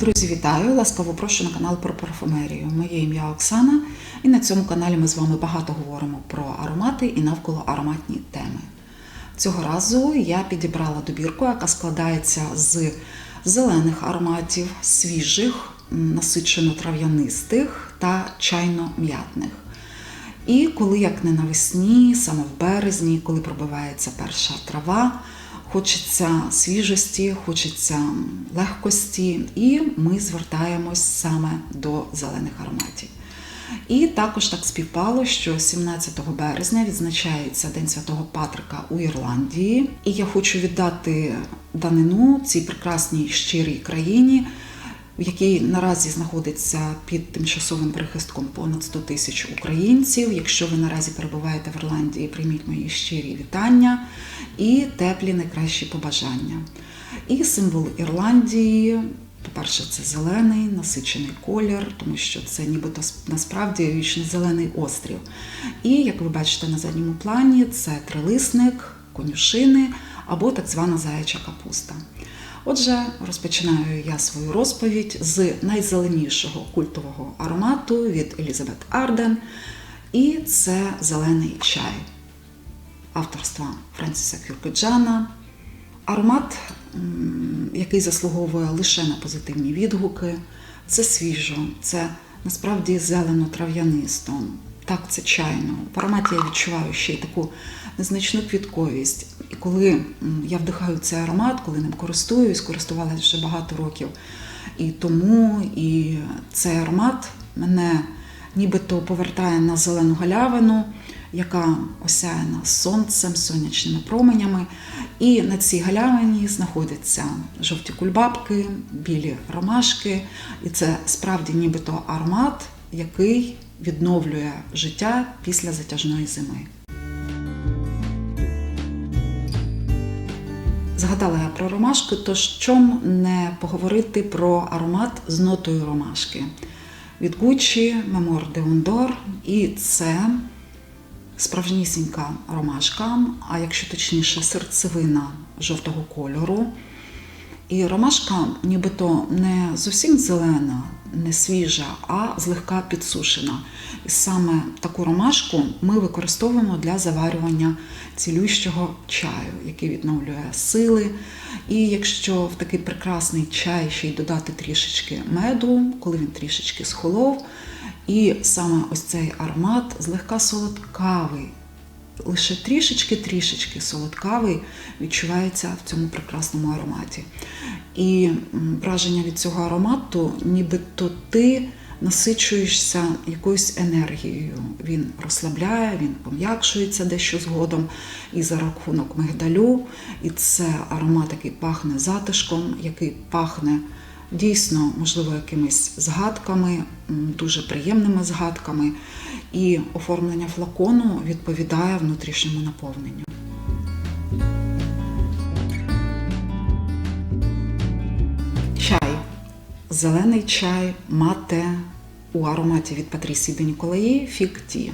Друзі, вітаю! Ласкаво прошу на канал про парфумерію. Моє ім'я Оксана, і на цьому каналі ми з вами багато говоримо про аромати і навколо ароматні теми. Цього разу я підібрала добірку, яка складається з зелених ароматів, свіжих, насичено-трав'янистих та чайно-м'ятних. І коли як не навесні, саме в березні, коли пробивається перша трава, хочеться свіжості, хочеться легкості, і ми звертаємось саме до зелених ароматів. І також так співпало, що 17 березня відзначається День Святого Патрика у Ірландії, і я хочу віддати данину цій прекрасній щирій країні, якій наразі знаходиться під тимчасовим прихистком понад 100 тисяч українців. Якщо ви наразі перебуваєте в Ірландії, прийміть мої щирі вітання і теплі найкращі побажання. І символ Ірландії. По-перше, це зелений насичений колір, тому що це нібито насправді вічний зелений острів. І як ви бачите на задньому плані, це трилисник, конюшини або так звана заяча капуста. Отже, розпочинаю я свою розповідь з найзеленішого культового аромату від Елізабет Арден. І це зелений чай авторства Френсіса Кюркеджана. Аромат, який заслуговує лише на позитивні відгуки. Це свіжо, це насправді зелено-трав'янисто. Так, це чайно. В ароматі я відчуваю ще й таку незначну квітковість. І коли я вдихаю цей аромат, коли ним користуюсь, користувалася вже багато років. І тому і цей аромат мене нібито повертає на зелену галявину, яка осяяна сонцем, сонячними променями. І на цій галявині знаходяться жовті кульбабки, білі ромашки. І це справді нібито аромат, який відновлює життя після затяжної зими. Згадала я про ромашки, тож чом не поговорити про аромат з нотою ромашки від Gucci Memoir de Ondor. І це справжнісінька ромашка, а якщо точніше, серцевина жовтого кольору. І ромашка нібито не зовсім зелена, не свіжа, а злегка підсушена. І саме таку ромашку ми використовуємо для заварювання цілющого чаю, який відновлює сили. І якщо в такий прекрасний чай ще й додати трішечки меду, коли він трішечки схолов, і саме ось цей аромат злегка солодкавий, лише трішечки-трішечки солодкавий відчувається в цьому прекрасному ароматі. І враження від цього аромату, нібито ти насичуєшся якоюсь енергією. Він розслабляє, він пом'якшується дещо згодом і за рахунок мигдалю. І це аромат, який пахне затишком, який пахне дійсно, можливо, якимись згадками, дуже приємними згадками. І оформлення флакону відповідає внутрішньому наповненню. Чай. Зелений чай мате у ароматі від Патрісі де Фікті.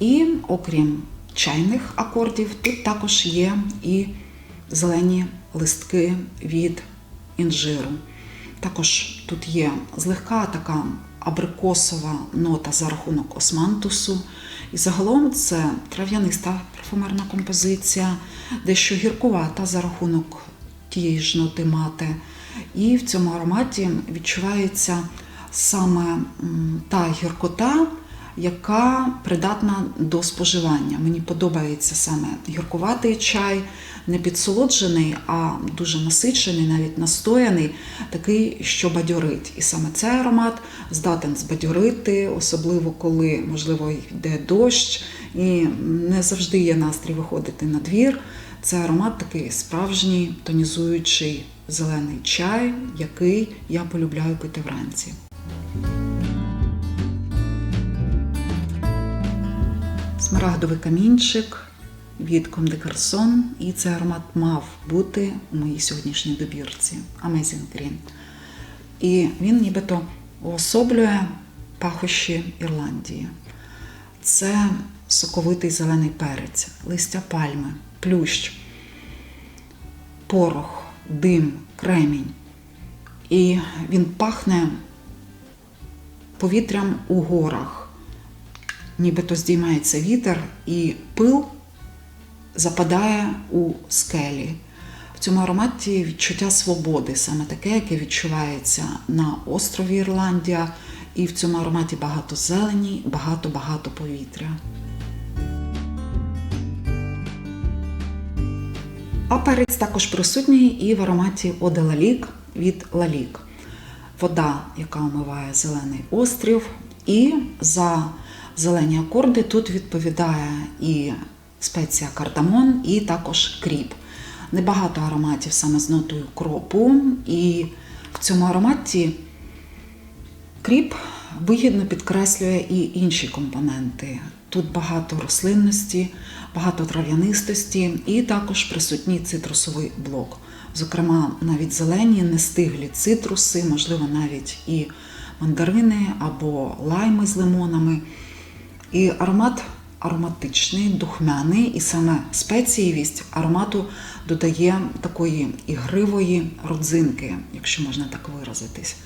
І окрім чайних акордів, тут також є і зелені листки від інжиру. Також тут є злегка така абрикосова нота за рахунок османтусу. І загалом це трав'яниста парфумерна композиція, дещо гіркувата за рахунок тієї ж ноти мати. І в цьому ароматі відчувається саме та гіркота, яка придатна до споживання. Мені подобається саме гіркуватий чай, не підсолоджений, а дуже насичений, навіть настояний, такий, що бадьорить. І саме цей аромат здатен збадьорити, особливо коли, можливо, йде дощ, і не завжди є настрій виходити на двір. Це аромат такий справжній тонізуючий зелений чай, який я полюбляю пити вранці. Смарагдовий камінчик від Comme des Garçons, і цей аромат мав бути у моїй сьогоднішній добірці Amazing Green. І він нібито уособлює пахощі Ірландії. Це соковитий зелений перець, листя пальми, плющ, порох, дим, кремінь. І він пахне повітрям у горах. Нібито здіймається вітер, і пил западає у скелі. В цьому ароматі відчуття свободи, саме таке, яке відчувається на острові Ірландія. І в цьому ароматі багато зелені, багато-багато повітря. А перець також присутній і в ароматі Оде Лалік від Лалік. Вода, яка омиває зелений острів, і за зелені акорди тут відповідає і спеція кардамон, і також кріп. Небагато ароматів саме з нотою кропу, і в цьому ароматі кріп вигідно підкреслює і інші компоненти. Тут багато рослинності, багато трав'янистості і також присутній цитрусовий блок. Зокрема, навіть зелені, нестиглі цитруси, можливо, навіть і мандарини або лайми з лимонами. І аромат ароматичний, духмяний, і саме спеціївість аромату додає такої ігривої родзинки, якщо можна так виразитись.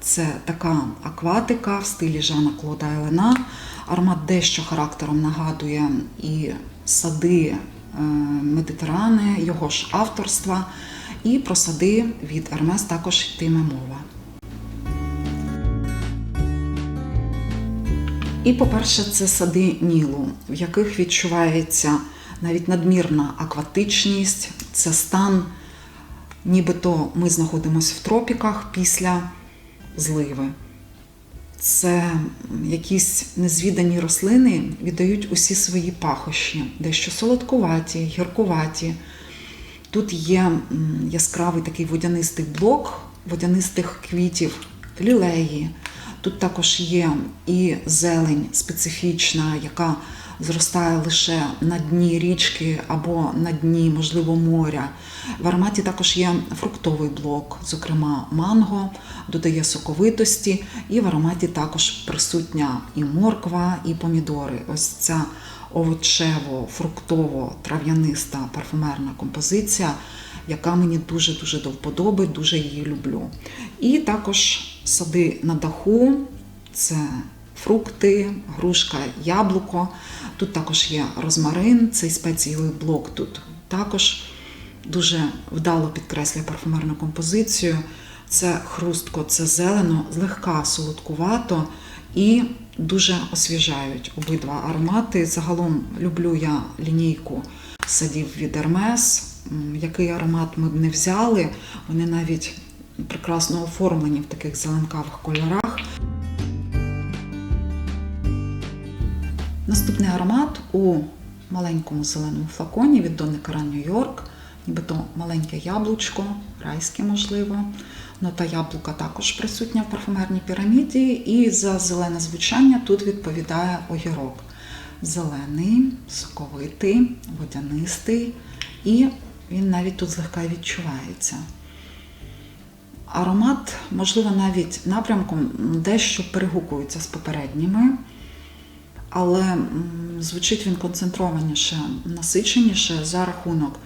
Це така акватика в стилі Жана Клода Елена. Аромат дещо характером нагадує і сади е, Медитерани, його ж авторства. І про сади від Ермес також йтиме мова. І, по-перше, це сади Нілу, в яких відчувається навіть надмірна акватичність, це стан, нібито ми знаходимося в тропіках після зливи. Це якісь незвідані рослини віддають усі свої пахощі, дещо солодкуваті, гіркуваті. Тут є яскравий такий водянистий блок водянистих квітів, лілеї. Тут також є і зелень специфічна, яка зростає лише на дні річки або на дні, можливо, моря. В ароматі також є фруктовий блок, зокрема манго, додає соковитості, і в ароматі також присутня і морква, і помідори. Ось ця овочево-фруктово-трав'яниста парфумерна композиція, яка мені дуже-дуже до вподоби, дуже її люблю. І також сади на даху, це фрукти, грушка, яблуко. Тут також є розмарин, цей спецієвий блок тут також дуже вдало підкреслює парфумерну композицію. Це хрустко, це зелено, злегка солодкувато і дуже освіжають обидва аромати. Загалом люблю я лінійку садів від Hermes. Який аромат ми б не взяли, вони навіть прекрасно оформлені в таких зеленкавих кольорах. Наступний аромат у маленькому зеленому флаконі від Донни Каран Нью-Йорк, нібито маленьке яблучко, райське можливо. Нота яблука також присутня в парфумерній піраміді, і за зелене звучання тут відповідає огірок. Зелений, соковитий, водянистий, і він навіть тут злегка відчувається. Аромат, можливо, навіть напрямком дещо перегукується з попередніми, але звучить він концентрованіше, насиченіше за рахунок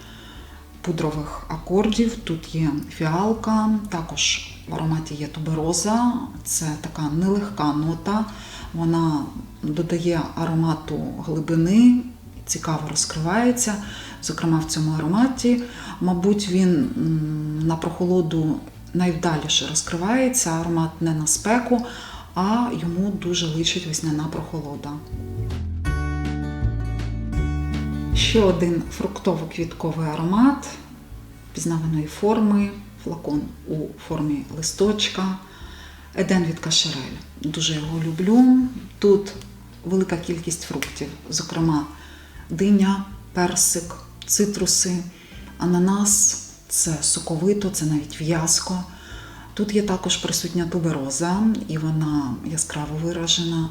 пудрових акордів. Тут є фіалка, також в ароматі є тубероза, це така нелегка нота, вона додає аромату глибини, цікаво розкривається. Зокрема, в цьому ароматі, мабуть, він на прохолоду найвдаліше розкривається, аромат не на спеку, а йому дуже личить весняна прохолода. Ще один фруктово-квітковий аромат пізнаваної форми, флакон у формі листочка. Еден від Кашерель. Дуже його люблю. Тут велика кількість фруктів, зокрема диня, персик, цитруси, ананас це соковито, це навіть в'язко. Тут є також присутня тубероза, і вона яскраво виражена.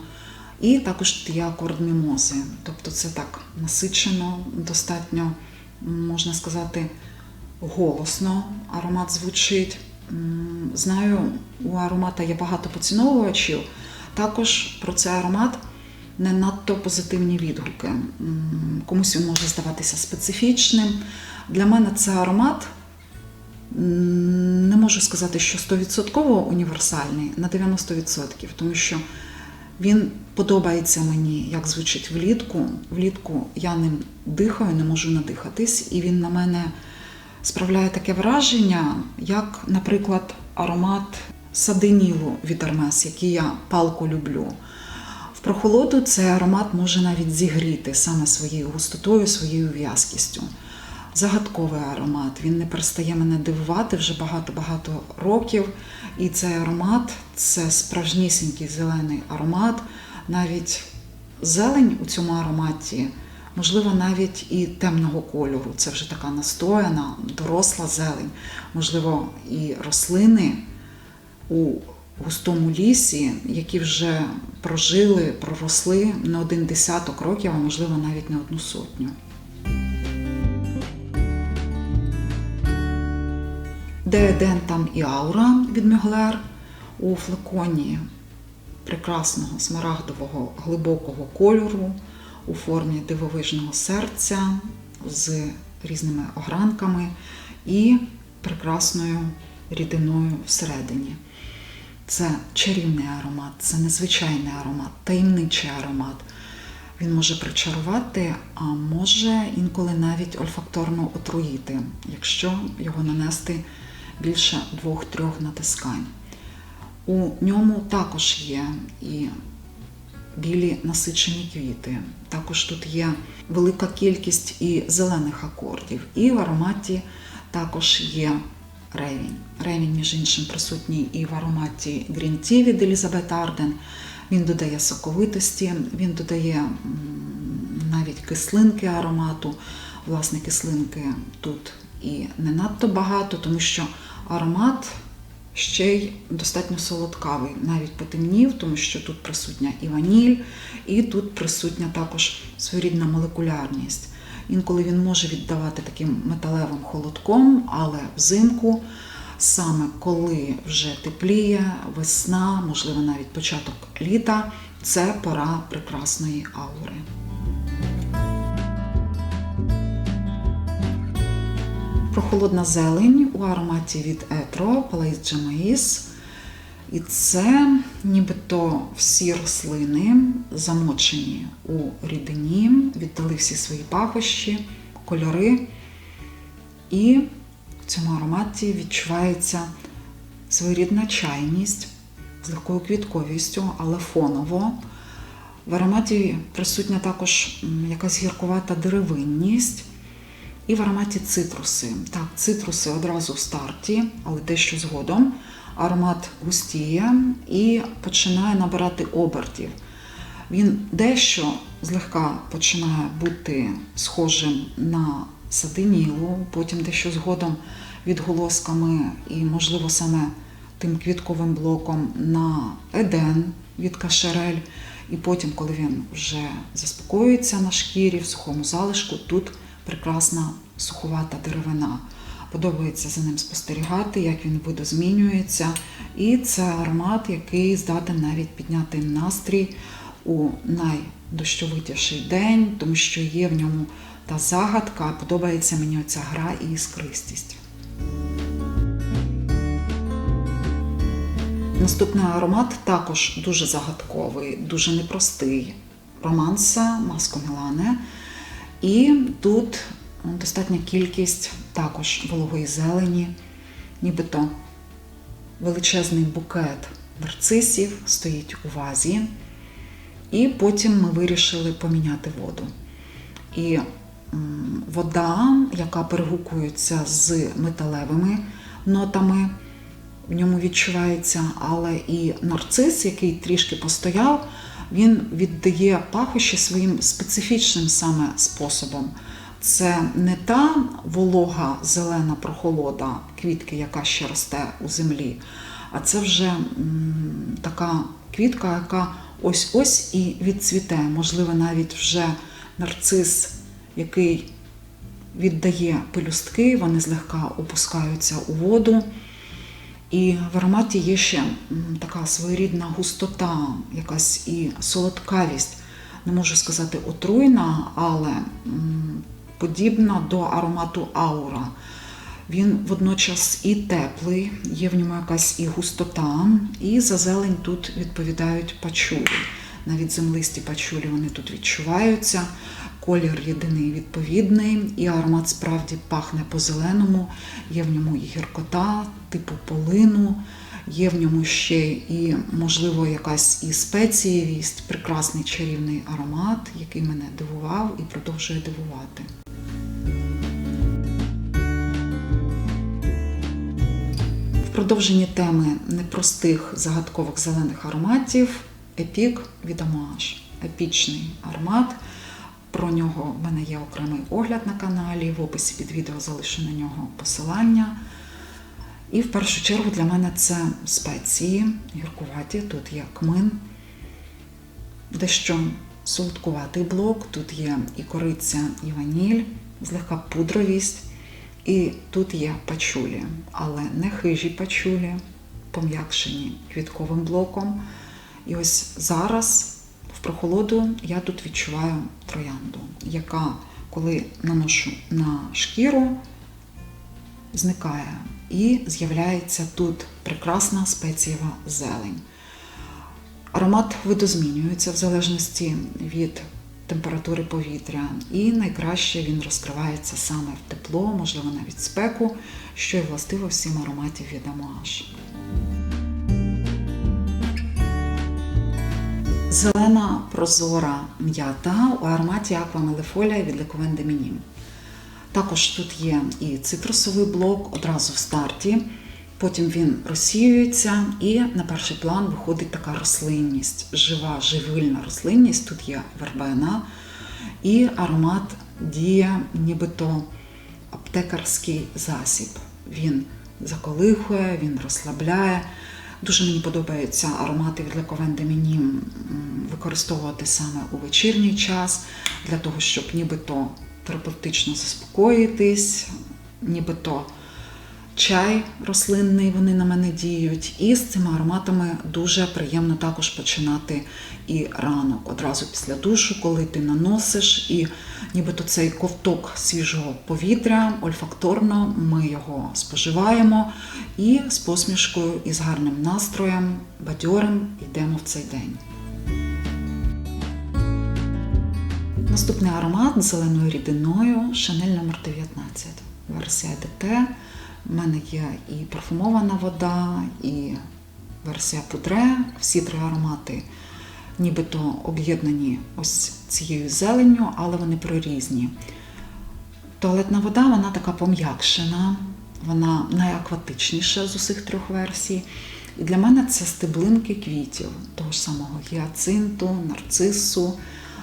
І також є акорд мімози. Тобто це так насичено, достатньо, можна сказати, голосно аромат звучить. Знаю, у аромата є багато поціновувачів. Також про цей аромат не надто позитивні відгуки. Комусь він може здаватися специфічним. Для мене це аромат не можу сказати, що 100% універсальний на 90%, тому що він подобається мені, як звучить влітку. Влітку я ним дихаю, не можу надихатись, і він на мене справляє таке враження, як, наприклад, аромат саденілу від Hermes, який я палко люблю. В прохолоду цей аромат може навіть зігріти саме своєю густотою, своєю в'язкістю. Загадковий аромат. Він не перестає мене дивувати вже багато-багато років. І цей аромат це справжнісінький зелений аромат. Навіть зелень у цьому ароматі, можливо, навіть і темного кольору. Це вже така настояна, доросла зелень. Можливо, і рослини у густому лісі, які вже прожили, проросли не один десяток років, а можливо навіть не одну сотню. Дееден там і аура від Мюглер у флаконі прекрасного смарагдового глибокого кольору у формі дивовижного серця з різними огранками і прекрасною рідиною всередині. Це чарівний аромат, це незвичайний аромат, таємничий аромат. Він може причарувати, а може інколи навіть ольфакторно отруїти, якщо його нанести більше двох-трьох натискань. У ньому також є і білі насичені квіти. Також тут є велика кількість і зелених акордів. І в ароматі також є ревінь. Ревінь, між іншим, присутній і в ароматі Green Tea від Елізабет Арден. Він додає соковитості, він додає навіть кислинки аромату. Власне, кислинки тут і не надто багато, тому що аромат ще й достатньо солодкавий, навіть потемнів, тому що тут присутня і ваніль, і тут присутня також своєрідна молекулярність. Інколи він може віддавати таким металевим холодком, але взимку, саме коли вже тепліє, весна, можливо, навіть початок літа, це пора прекрасної аури. Прохолодна зелень у ароматі від Етро Palais Джамаїс. І це нібито всі рослини замочені у рідині, віддали всі свої пахощі, кольори. І в цьому ароматі відчувається своєрідна чайність з легкою квітковістю, але фоново. В ароматі присутня також якась гіркувата деревинність. І в ароматі цитруси. Так, цитруси одразу в старті, але дещо згодом. Аромат густіє і починає набирати обертів. Він дещо злегка починає бути схожим на садинілу, потім дещо згодом відголосками і, можливо, саме тим квітковим блоком на Еден від Кашерель. І потім, коли він вже заспокоюється на шкірі в сухому залишку, тут прекрасна суховата деревина. Подобається за ним спостерігати, як він видозмінюється. І це аромат, який здатен навіть підняти настрій у найдощовитіший день, тому що є в ньому та загадка. Подобається мені оця гра і іскристість. Наступний аромат також дуже загадковий, дуже непростий. Романса Маско Мілане. І тут достатня кількість також вологої зелені, нібито величезний букет нарцисів стоїть у вазі. І потім ми вирішили поміняти воду. І вода, яка перегукується з металевими нотами, в ньому відчувається, але і нарцис, який трішки постояв, він віддає пахощі своїм специфічним саме способом. Це не та волога зелена прохолода квітки, яка ще росте у землі, а це вже така квітка, яка ось-ось і відцвіте. Можливо, навіть вже нарцис, який віддає пелюстки, вони злегка опускаються у воду. І в ароматі є ще така своєрідна густота, якась і солодкавість. Не можу сказати отруйна, але подібна до аромату аура. Він водночас і теплий, є в ньому якась і густота, і за зелень тут відповідають пачулі. Навіть землисті пачулі вони тут відчуваються. Колір єдиний відповідний, і аромат справді пахне по-зеленому. Є в ньому і гіркота, типу полину, є в ньому ще і, можливо, якась і спецієвість, прекрасний чарівний аромат, який мене дивував і продовжує дивувати. В продовженні теми непростих загадкових зелених ароматів епік від Амаш. Епічний аромат. Про нього в мене є окремий огляд на каналі. В описі під відео залишу на нього посилання. І в першу чергу для мене це спеції гіркуваті. Тут є кмин, дещо солодкуватий блок, тут є і кориця, і ваніль, злегка пудровість. І тут є пачулі, але не хижі пачулі, пом'якшені квітковим блоком. І ось зараз в прохолоду я тут відчуваю троянду, яка, коли наношу на шкіру, зникає. І з'являється тут прекрасна спецієва зелень. Аромат видозмінюється в залежності від температури повітря, і найкраще він розкривається саме в тепло, можливо, навіть спеку, що й властиво всім ароматів від Амаш. Зелена прозора м'ята у ароматі Аква Мелефолія від Лековен Демінім. Також тут є і цитрусовий блок одразу в старті. Потім він розсіюється, і на перший план виходить така рослинність, жива, живильна рослинність. Тут є вербена, і аромат діє, нібито аптекарський засіб. Він заколихує, він розслабляє. Дуже мені подобаються аромати від Лековен Демінім використовувати саме у вечірній час, для того, щоб нібито терапевтично заспокоїтись, нібито чай рослинний, вони на мене діють. І з цими ароматами дуже приємно також починати і ранок, одразу після душу, коли ти наносиш, і нібито цей ковток свіжого повітря, ольфакторно ми його споживаємо і з посмішкою і з гарним настроєм, бадьорим йдемо в цей день. Наступний аромат зеленою рідиною Шанель номер 19 версія ДТ. У мене є і парфумована вода, і версія пудре. Всі три аромати нібито об'єднані ось цією зеленню, але вони прорізні. Туалетна вода вона така пом'якшена, вона найакватичніша з усіх трьох версій. І для мене це стеблинки квітів, того ж самого гіацинту, нарцису.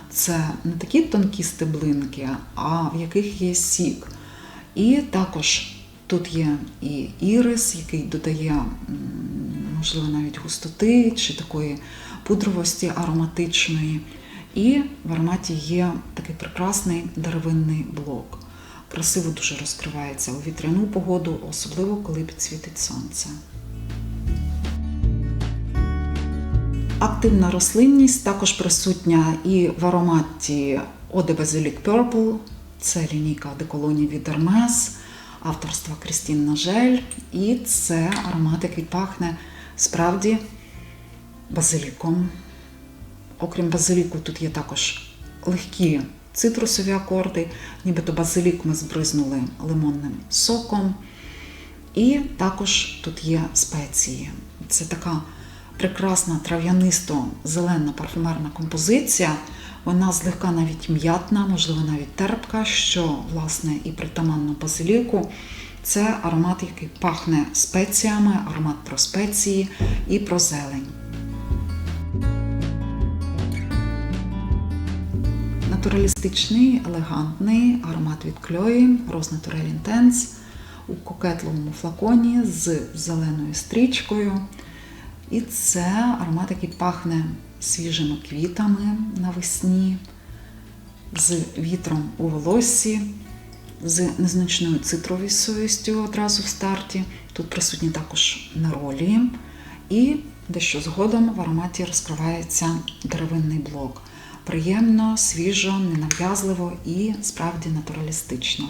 Це не такі тонкі стеблинки, а в яких є сік. І також тут є і ірис, який додає, можливо, навіть густоти чи такої пудровості ароматичної. І в ароматі є такий прекрасний деревинний блок. Красиво дуже розкривається у вітряну погоду, особливо коли підсвітить сонце. Активна рослинність також присутня і в ароматі Eau de Basilic Purple, це лінійка деколонів від Hermes, авторства Крістін Нажель. І це аромат, який пахне справді базиліком. Окрім базиліку, тут є також легкі цитрусові акорди, нібито базилік ми збризнули лимонним соком. І також тут є спеції. Це така прекрасна трав'янисто-зелена парфумерна композиція. Вона злегка навіть м'ятна, можливо, навіть терпка, що, власне, і притаманно базиліку. Це аромат, який пахне спеціями, аромат про спеції і про зелень. Натуралістичний, елегантний аромат від Кльої, Natural Intense у кокетловому флаконі з зеленою стрічкою. І це аромат, який пахне свіжими квітами навесні, з вітром у волоссі, з незначною цитровою совістю одразу в старті. Тут присутні також неролі. І дещо згодом в ароматі розкривається деревинний блок. Приємно, свіжо, ненав'язливо і справді натуралістично.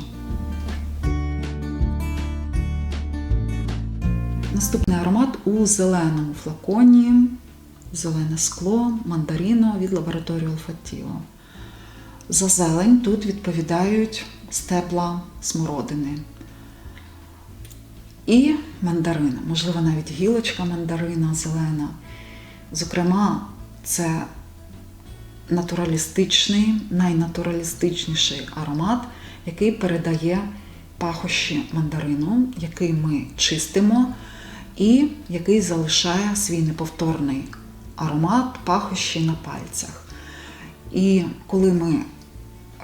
Наступний аромат у зеленому флаконі, зелене скло, мандарино від лабораторії Olfatio. За зелень тут відповідають стебла смородини. І мандарин, можливо, навіть гілочка мандарина зелена. Зокрема, це натуралістичний, найнатуралістичніший аромат, який передає пахощі мандарину, який ми чистимо, і який залишає свій неповторний аромат пахощі на пальцях. І коли ми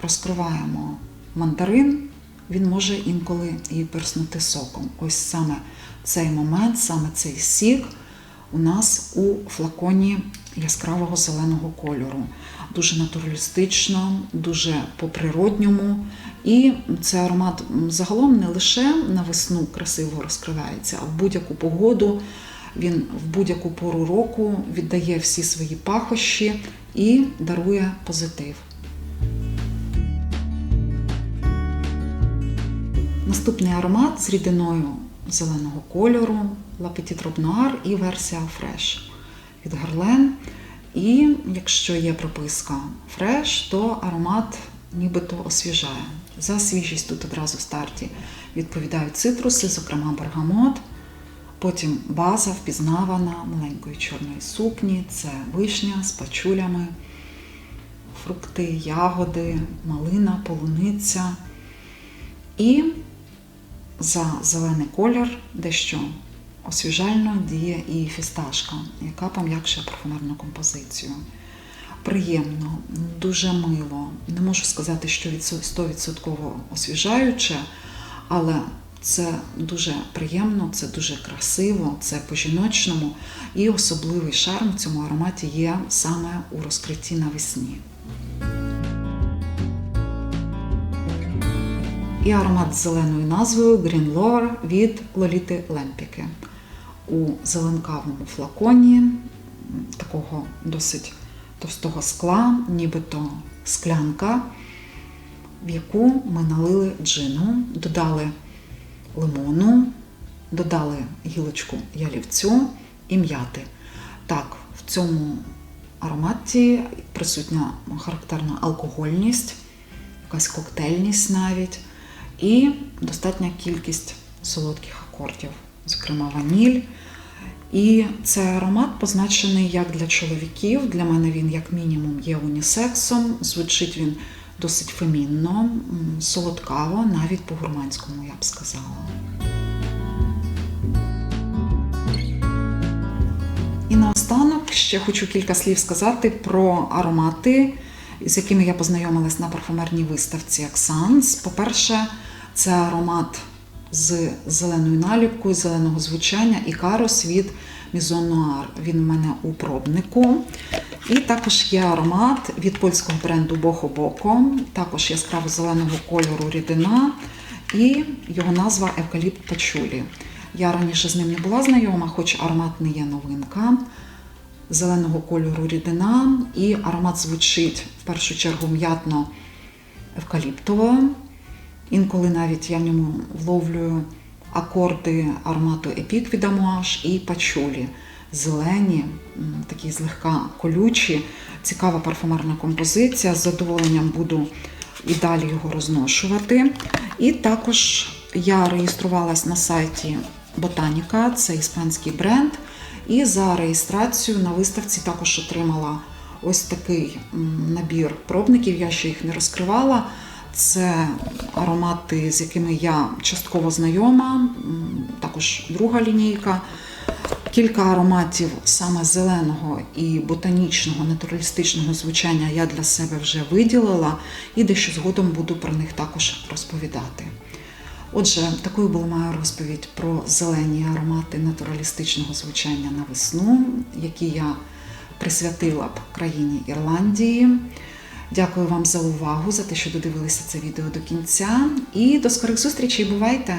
розкриваємо мандарин, він може інколи і перснути соком. Ось саме цей момент, саме цей сік у нас у флаконі яскравого зеленого кольору. Дуже натуралістично, дуже по-природньому. І цей аромат загалом не лише на весну красиво розкривається, а в будь-яку погоду він в будь-яку пору року віддає всі свої пахощі і дарує позитив. Наступний аромат з рідиною зеленого кольору, La Petite Robe і версія Fresh від Guerlain. І якщо є прописка Fresh, то аромат нібито освіжає. За свіжість тут одразу в старті відповідають цитруси, зокрема бергамот. Потім база впізнавана маленької чорної сукні, це вишня з пачулями, фрукти, ягоди, малина, полуниця. І за зелений колір дещо освіжально діє і фісташка, яка пом'якшує парфумерну композицію. Приємно, дуже мило. Не можу сказати, що 100% освіжаюче, але це дуже приємно, це дуже красиво, це по-жіночному. І особливий шарм в цьому ароматі є саме у розкритті навесні. І аромат з зеленою назвою Green Lover від Лоліти Лемпіки. У зеленкавому флаконі такого досить товстого скла, нібито склянка, в яку ми налили джину, додали лимону, додали гілочку ялівцю і м'яти. Так, в цьому ароматі присутня характерна алкогольність, якась коктейльність навіть, і достатня кількість солодких акордів, зокрема ваніль. І цей аромат позначений як для чоловіків. Для мене він, як мінімум, є унісексом. Звучить він досить фемінно, солодкаво, навіть по-гурманському, я б сказала. І наостанок ще хочу кілька слів сказати про аромати, з якими я познайомилась на парфумерній виставці Аксанс. По-перше, це аромат з зеленою наліпкою, зеленого звучання і карос від Noir. Він у мене у пробнику. І також є аромат від польського бренду Бохо Боко, також яскраво зеленого кольору рідина, і його назва Евкаліпт Пачулі. Я раніше з ним не була знайома, хоч аромат не є новинка. Зеленого кольору рідина, і аромат звучить в першу чергу м'ятно евкаліптово. Інколи навіть я в ньому вловлюю акорди аромату епік від Амуаш і пачулі. Зелені, такі злегка колючі, цікава парфумерна композиція. З задоволенням буду і далі його розношувати. І також я реєструвалась на сайті Ботаніка, це іспанський бренд. І за реєстрацію на виставці також отримала ось такий набір пробників. Я ще їх не розкривала. Це аромати, з якими я частково знайома, також друга лінійка. Кілька ароматів саме зеленого і ботанічного, натуралістичного звучання я для себе вже виділила і дещо згодом буду про них також розповідати. Отже, такою була моя розповідь про зелені аромати натуралістичного звучання на весну, які я присвятила б країні Ірландії. Дякую вам за увагу, за те, що додивилися це відео до кінця. І до скорих зустрічей. Бувайте!